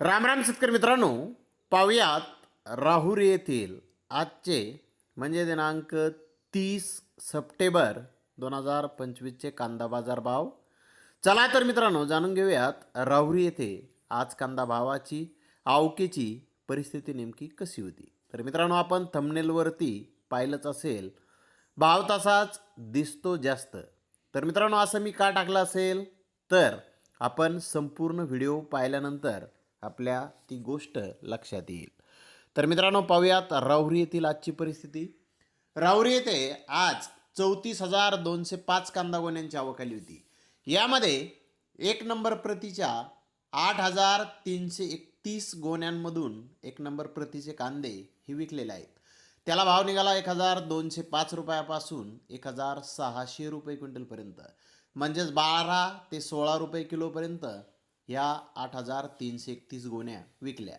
राम राम शेतकरी मित्रांनो पाहुयात राहुरी येथील आजचे म्हणजे दिनांक तीस सप्टेंबर दोन हजार पंचवीसचे कांदा बाजार भाव. चला तर मित्रांनो जाणून घेऊयात राहुरी येथे आज कांदा भावाची आवकेची परिस्थिती नेमकी कशी होती. तर मित्रांनो आपण थंबनेलवरती पाहिलंच असेल भाव तसाच दिसतो जास्त. तर मित्रांनो असं मी का टाकलं असेल? तर आपण संपूर्ण व्हिडिओ पाहिल्यानंतर आपल्या ती गोष्ट लक्षात येईल. तर मित्रांनो पाहूयात राहुरी येथील आजची परिस्थिती. राहुरी येथे आज चौतीस हजार दोनशे पाच कांदा गोण्यांची आवक आली होती. यामध्ये एक नंबर प्रतीच्या आठ हजार तीनशे एकतीस गोण्यांमधून एक नंबर प्रतीचे कांदे हे विकलेले आहेत. त्याला भाव निघाला एक हजार दोनशे पाच रुपयापासून एक हजार सहाशे रुपये क्विंटलपर्यंत. म्हणजेच बारा ते सोळा रुपये किलोपर्यंत ह्या आठ हजार तीनशे एकतीस गोण्या विकल्या.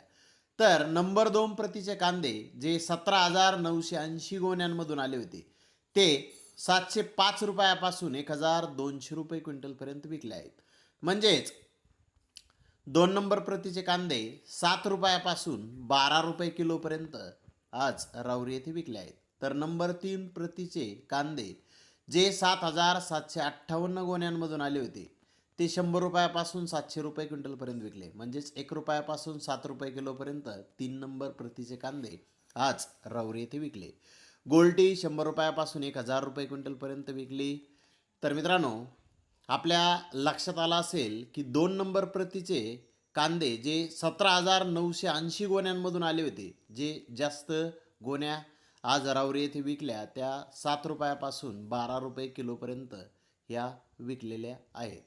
तर नंबर दोन प्रतीचे कांदे जे सतरा हजार नऊशे ऐंशी गोण्यांमधून आले होते ते सातशे पाच रुपयापासून एक हजार दोनशे रुपये क्विंटलपर्यंत विकले आहेत. म्हणजेच दोन नंबर प्रतीचे कांदे सात रुपयापासून बारा रुपये किलोपर्यंत आज राऊरी येथे विकले आहेत. तर नंबर तीन प्रतीचे कांदे जे सात हजार सातशे अठ्ठावन्न गोण्यांमधून आले होते ते शंभर रुपयापासून सातशे रुपये क्विंटलपर्यंत विकले. म्हणजेच एक रुपयापासून सात रुपये किलोपर्यंत तीन नंबर प्रतीचे कांदे आज रावरी येथे विकले. गोल्टी शंभर रुपयापासून एक हजार रुपये क्विंटलपर्यंत विकली. तर मित्रांनो आपल्या लक्षात आलं असेल की दोन नंबर प्रतीचे कांदे जे सतरा हजार नऊशे ऐंशी गोण्यांमधून आले होते जे जास्त गोण्या आज रावरी येथे विकल्या त्या सात रुपयापासून बारा रुपये किलोपर्यंत ह्या विकलेल्या आहेत.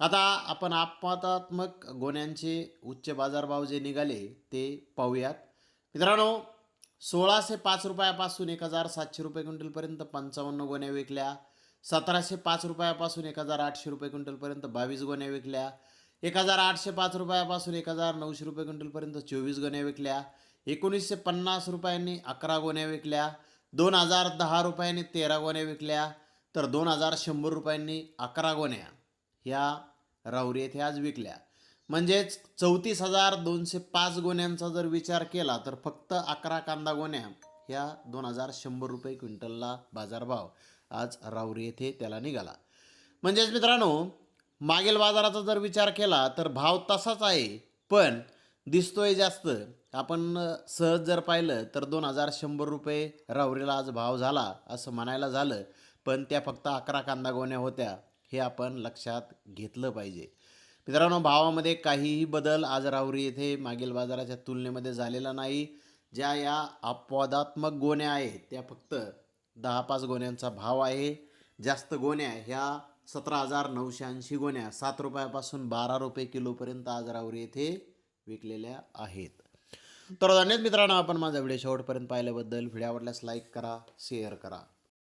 आता आपण आपतात्मक गोण्यांचे उच्च बाजारभाव जे निघाले ते पाहूयात. मित्रांनो सोळाशे पाच रुपयापासून एक हजार सातशे रुपये क्विंटलपर्यंत पंचावन्न गोण्या विकल्या. सतराशे पाच रुपयापासून एक हजार आठशे रुपये क्विंटलपर्यंत बावीस गोण्या विकल्या. एक हजार आठशे पाच रुपयापासून एक हजार नऊशे रुपये क्विंटलपर्यंत चोवीस गोण्या विकल्या. एकोणीसशे पन्नास रुपयांनी अकरा गोण्या विकल्या. दोन हजार दहा रुपयांनी तेरा गोण्या विकल्या. तर दोन हजार शंभर रुपयांनी अकरा गोण्या. ह्या राहुरी येथे आज विकल्या. म्हणजेच चौतीस हजार दोनशे पाच गोण्यांचा जर विचार केला तर फक्त अकरा कांदा गोण्या ह्या दोन हजार शंभर रुपये क्विंटलला बाजारभाव आज राहुरी येथे त्याला निघाला. म्हणजेच मित्रांनो मागील बाजाराचा जर विचार केला तर भाव तसाच आहे पण दिसतोय जास्त. आपण सहज जर पाहिलं तर दोन हजार शंभर रुपये रावरीला आज भाव झाला असं म्हणायला झालं पण त्या फक्त अकरा कांदा गोण्या होत्या. हे आपण लक्षात घेतलं पाहिजे. मित्रांनो भावामध्ये काहीही बदल आज राहुरी येथे मागील बाजाराच्या तुलनेमध्ये झालेला नाही. ज्या या अपवादात्मक गोण्या आहेत त्या फक्त दहा पाच गोण्यांचा भाव आहे. जास्त गोण्या ह्या सतरा हजार नऊशे ऐंशी गोण्या सात रुपयापासून बारा रुपये किलोपर्यंत आज राहुरी येथे विकलेल्या आहेत. तर धन्यवाद मित्रांनो आपण माझा व्हिडिओ शेवटपर्यंत पाहिल्याबद्दल व्हिडिओ आवडल्यास लाईक करा शेअर करा.